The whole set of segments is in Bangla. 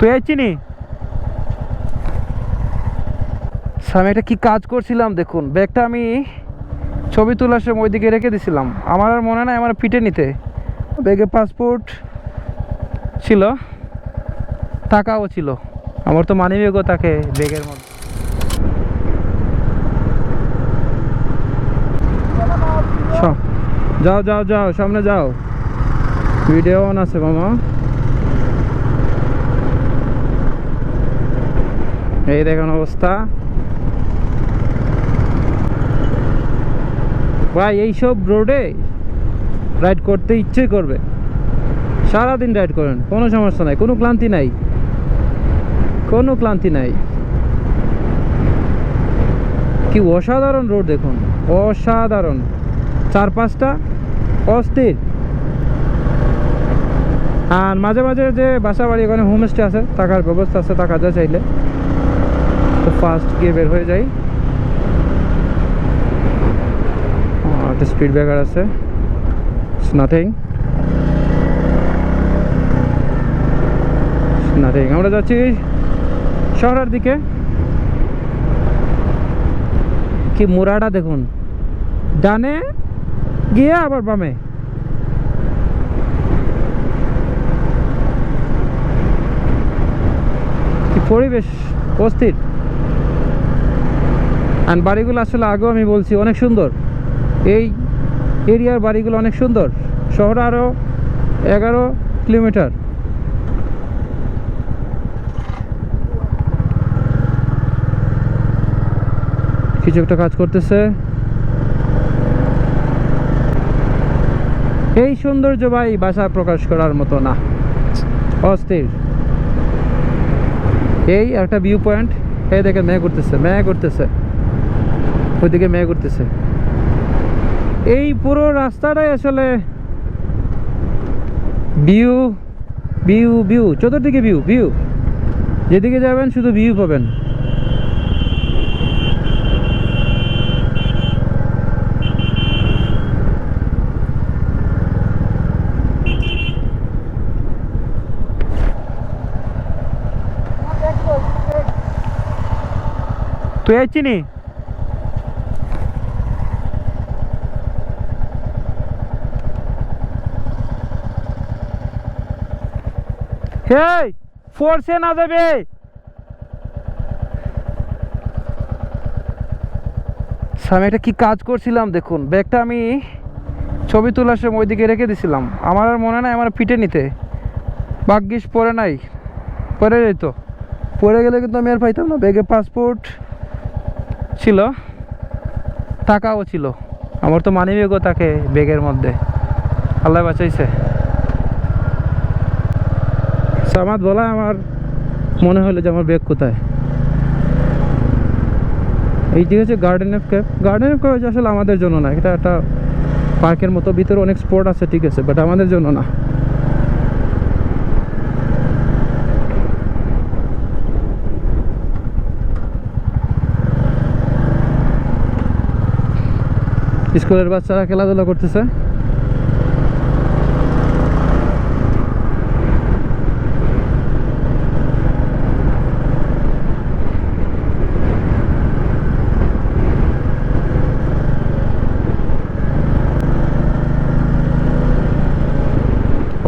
তুই আইছিনি আমি একটা কি কাজ করছিলাম দেখুন। ব্যাগটা আমি ছবি তোলার সময় ওইদিকে রেখে দিছিলাম। আমার আর মনে নাই আমার পিঠে নিতে। ব্যাগে পাসপোর্ট ছিল, টাকাও ছিল। আমার তো মানি ব্যাগও থাকে ব্যাগের মধ্যে। যাও যাও যাও, সামনে যাও। ভিডিও অন আছে, মামা। এই দেখুন অবস্থা। ভাই এইসব রোডে রাইড করতে ইচ্ছে করবে। সারাদিন রাইড করেন, কোনো সমস্যা নাই, কোনো ক্লান্তি নাই। কোনো ক্লান্তি নাই। কি অসাধারণ রোড দেখুন, অসাধারণ। চার পাঁচটা অস্থির। আর মাঝে মাঝে যে বাসা বাড়ি ওখানে হোমস্টে আছে, থাকার ব্যবস্থা আছে, থাকা যায় চাইলে। তো ফার্স্ট গিয়ে বের হয়ে যাই। একটা স্পিড ব্রেকার আছে। নাথিং নাথিং আমরা যাচ্ছি শহরের দিকে। কি মোড়াটা দেখুন। ডানে গিয়ে আবার বামে। কি পরিবেশ অস্থির। আর বাড়িগুলো আসলে আগেও আমি বলছি অনেক সুন্দর। এই এরিয়ার বাড়িগুলো অনেক সুন্দর। শহর আরও এগারো কিলোমিটার। কিছু একটা কাজ করতেছে। এই সৌন্দর্য ভাই ভাষা প্রকাশ করার মতো না। অস্থির। এই একটা ভিউ পয়েন্ট এই দেখে মেয়ে করতেছে মেয়ে করতেছে ওইদিকে মেয়ে করতেছে এই পুরো রাস্তাটাই আসলে ভিউ ভিউ ভিউ চতুর্দিকে ভিউ ভিউ যেদিকে যাবেন শুধু ভিউ পাবেন। তুই আইছিনি হেই ফোর্সে না দেবে। আমি একটা কি কাজ করছিলাম? দেখুন, ব্যাগটা আমি ছবি তোলার সময় ওইদিকে রেখে দিছিলাম। আমার আর মনে নাই আমার পিঠে নিতে। ভাগ্যিস পরে নাই। পরে যেত পরে গেলে কিন্তু আমি আর পাইতাম না। ব্যাগে পাসপোর্ট ছিল, টাকাও ছিল। আমার তো মানি ব্যাগও থাকে ব্যাগের মধ্যে। আল্লাহ বাঁচাইছে। সামাদ বলা আমার মনে হলো যে আমার ব্যাগ কোথায়? এইটি হচ্ছে garden of cap garden of cap আসলে আমাদের জন্য না। এটা একটা পার্কের মতো, ভিতরে অনেক স্পোর্ট আছে, ঠিক আছে বাট আমাদের জন্য না। স্কুলের বাচ্চারা খেলাধুলা করতেছে।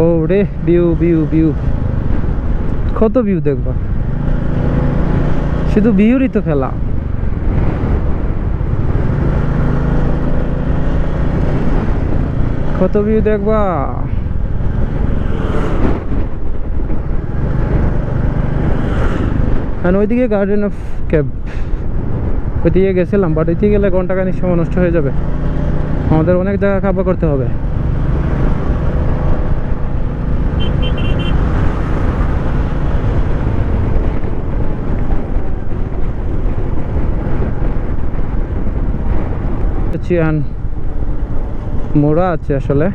ও রে ভিউ ভিউ ভিউ কত ভিউ দেখবা? শুধু ভিউরই তো খেলা। কত ভিউ দেখবা? আর ওইদিকে গার্ডেন অফ ক্যাব ওইদিকে গেছিলাম বাট ওইদিকে গেলে ঘণ্টা খানিক সময় নষ্ট হয়ে যাবে। আমাদের অনেক জায়গা খাবার করতে হবে। চিয়ান মোড়া আছে আসলে।